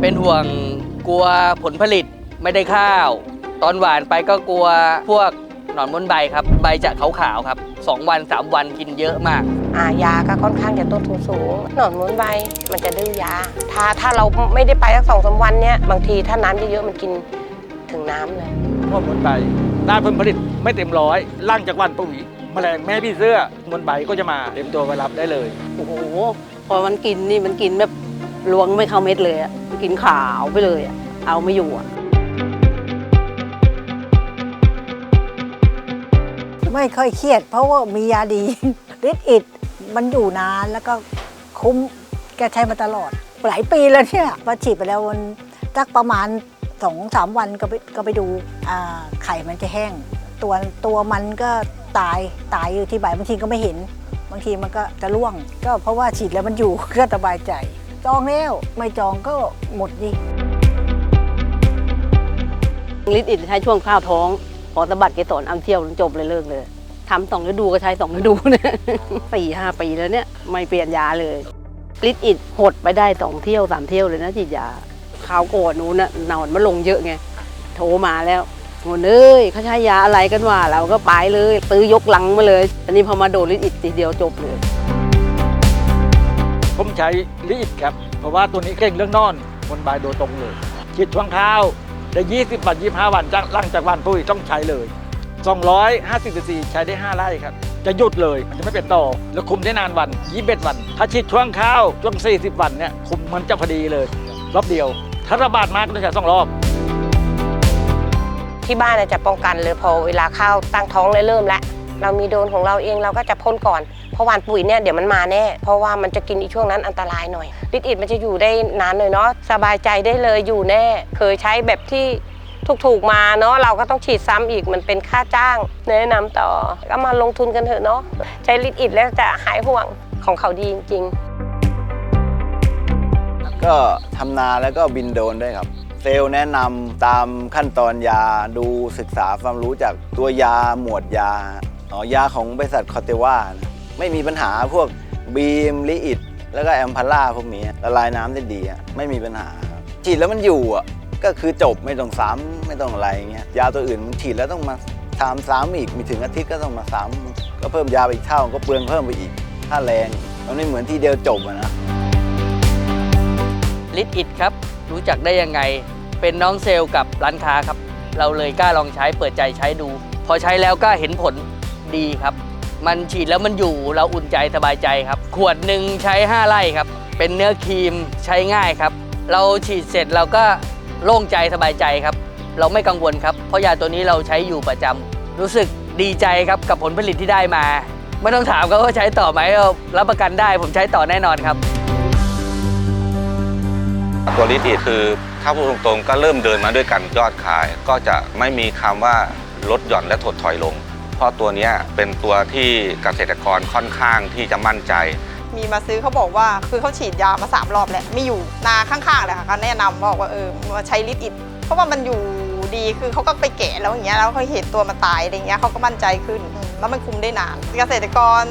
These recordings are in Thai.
เป็นห่วงกลัวผลผลิตไม่ได้ข้าว ตอนหวานไปก็กลัวพวกหนอนบนใบครับ ใบจะขาวๆครับสองวันสามวันกินเยอะมาก อ่ายาก็ค่อนข้างจะต้นทุนสูง หนอนม้วนใบมันจะดื้อยา ถ้าถ้าเราไม่ได้ไปสักสองสามวันเนี้ยบางทีถ้าน้ำเยอะๆมันกินถึงน้ำเลยพวกมนใบได้ผลผลิตไม่เต็มร้อยล่างจากวันปุ๋ยแมลงแม่พี่เสื้อมนใบก็จะมาเต็มตัวไปรับได้เลย โอ้โห พอมันกินนี่มันกินแบบ ล้วงไม่เข้าเม็ดเลยอะกินขาวไปเลยอะเอาไม่อยู่อะไม่ค่อยเครียด เพราะว่ามียาดีฤทธิ์อิดมันอยู่นานแล้วก็คุ้มแกใช้มาตลอด หลายปีแล้วเนี่ยพอฉีดไปแล้วมันสักประมาณสองสามวันก็ไปก็ไปดูไข่มันจะแห้ง ตัวตัวมันก็ตายตายอยู่ที่ใบบางทีก็ไม่เห็น บางทีมันก็จะร่วง ก็เพราะว่าฉีดแล้วมันอยู่ก็สบายใจ จองแล้ว ไม่จองก็หมดดิลิตรอิดใช้ช่วงข้าวท้องพอสะบัดเกสรอัมเที่ยวจบเลยเลิกเลยทำสองฤดูก็ใช้สองฤดูเนี่ยสี่ห้าปีแล้วเนี่ยไม่เปลี่ยนยาเลยลิตรอิดหดไปได้สองเที่ยวสามเที่ยวเลยนะฉีดยาข้าวโกดนู้นน่ะนอนมาลงเยอะไงโทรมาแล้วโหนเอ้ยเขาใช้ยาอะไรกันวะเราก็ไปเลยซื้อยกลังมาเลย อันนี้พอมาโดนลิตรอิดทีเดียวจบเลย ผมใช้ลิอิดครับ เพราะว่าตัวนี้เก่งเรื่องนอนมนใบโดยตรงเลยฉีดช่วงข้าวได้20วัน25 วันจากล่างจากวันปุ๋ยต้องใช้เลย 250ซีซีใช้ได้ 5 ไร่ครับ จะหยุดเลยมันจะไม่เป็นต่อ แล้วคุมได้นานวัน 21 วัน ถ้าฉีดช่วงข้าวช่วง 40 วันเนี่ยคุมมันจะพอดีเลย รอบเดียว ถ้าระบาดมากก็ต้องใช้สองรอบที่บ้านจะป้องกันเลยพอเวลาข้าวตั้งท้องเลยเริ่มแล้ว เรามีโดนของเราเองเราก็จะพ่นก่อนเพราะหวานปุ๋ยเนี่ยเดี๋ยวมันมาแน่ เพราะว่ามันจะกินอีช่วงนั้นอันตรายหน่อยลิตรอิดมันจะอยู่ได้นานหน่อยเนาะสบายใจได้เลยอยู่แน่ เคยใช้แบบที่ถูกๆมาเนาะเราก็ต้องฉีดซ้ำอีกมันเป็นค่าจ้าง แนะนำต่อก็มาลงทุนกันเถอะเนาะใช้ลิตรอิดแล้วจะหายห่วงของเขาดีจริง ๆ ก็ทำนาแล้วก็บินโดนด้วยครับเซลแนะนำตามขั้นตอนยาดูศึกษาความรู้จากตัวยาหมวดยา อ๋อยาของบริษัทคอเตว่านะไม่มีปัญหาพวกบีมลิอิดแล้วก็แอมพาร่าพวกนี้ละลายน้ำได้ดีอะไม่มีปัญหาครับฉีดแล้วมันอยู่อะก็คือจบไม่ต้องซ้ำไม่ต้องอะไรเงี้ยยาตัวอื่นมันฉีดแล้วต้องมาทำซ้ำอีกมีถึงอาทิตย์ก็ต้องมาซ้ำก็เพิ่มยาไปอีกเท่าก็เปลืองเพิ่มไปอีกค่าแรงมันไม่เหมือนที่เดียวจบอะนะ ลิตอิดครับรู้จักได้ยังไง เป็นน้องเซลล์กับร้านค้าครับ เราเลยกล้าลองใช้เปิดใจใช้ดู พอใช้แล้วก็เห็นผล ดีครับ มันฉีดแล้วมันอยู่เราอุ่นใจสบายใจครับ ขวดหนึ่งใช้ 5 ไร่ครับ เป็นเนื้อครีมใช้ง่ายครับ เราฉีดเสร็จเราก็โล่งใจสบายใจครับ เราไม่กังวลครับ เพราะยาตัวนี้เราใช้อยู่ประจำรู้สึกดีใจครับกับผลผลิตที่ได้มา ไม่ต้องถามครับว่าใช้ต่อไหมรารับประกันได้ผมใช้ต่อแน่นอนครับตัวลิติคือถ้าพูดตรงๆ ก็เริ่มเดินมาด้วยกันยอดขาย ก็จะไม่มีคำว่าลดหย่อนและถดถอยลง ราะตัวเนี้ยเป็นตัวที่เกษตรกรค่อนข้างที่จะมั่นใจ มีมาซื้อเขาบอกว่าคือเขาฉีดยามาสามรอบแล้วไม่อยู่นาข้างๆเลยค่ะเขาแนะนำบอกว่าเออมาใช้ลิตรอิดเพราะว่ามันอยู่ดีคือเขาก็ไปแกะแล้วอย่างเงี้ยแล้วเขาเห็นตัวมันตายอะไรเงี้ยเขาก็มั่นใจขึ้นอืมแล้วมันคุมได้นาน เกษตรกร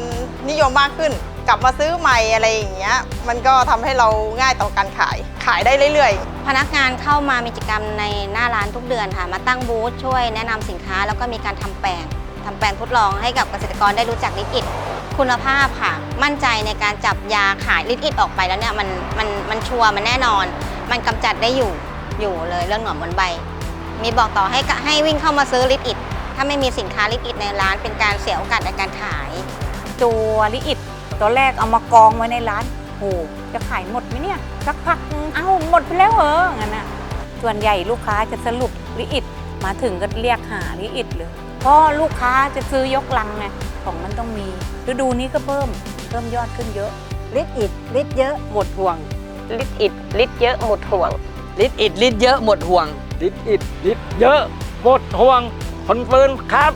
นิยมมากขึ้น กลับมาซื้อใหม่อะไรอย่างเงี้ยมันก็ทำให้เราง่ายต่อการขายขายได้เรื่อยๆ พนักงานเข้ามามีกิจกรรมในหน้าร้านทุกเดือนค่ะ มาตั้งบูธช่วยแนะนำสินค้าแล้วก็มีการทำแปลง ทำแปลงทดลองให้กับเกษตรกรได้รู้จักลิตรอิดคุณภาพค่ะ มั่นใจในการจับยาขายลิตรอิดออกไปแล้วเนี่ยมันมันมันชัวร์มันแน่นอน มันกำจัดได้อยู่อยู่เลยเรื่องหนอนบนใบ มีบอกต่อให้ให้วิ่งเข้ามาซื้อลิตรอิดถ้าไม่มีสินค้าลิตรอิดในร้าน เป็นการเสียโอกาสในการขายตัวลิอิดตอนแรกเอามากองไว้ในร้านโหจะขายหมดไหมเนี่ยสักพักเอ้าหมดไปแล้วเหรองั้นน่ะส่วนใหญ่ลูกค้าจะสรุปลิอิดมาถึงก็เรียกหาลิอิดเลย เพราะลูกค้าจะซื้อยกลังไงของมันต้องมีฤดูนี้ก็เพิ่มเพิ่มยอดขึ้นเยอะฤทธิ์อิดฤทธิ์เยอะหมดห่วงลิตรอิดลิตรเยอะหมดห่วงลิตรอิดลิตรเยอะหมดห่วงลิดอิดลิดเยอะหมดห่วงคอนเฟิร์มครับ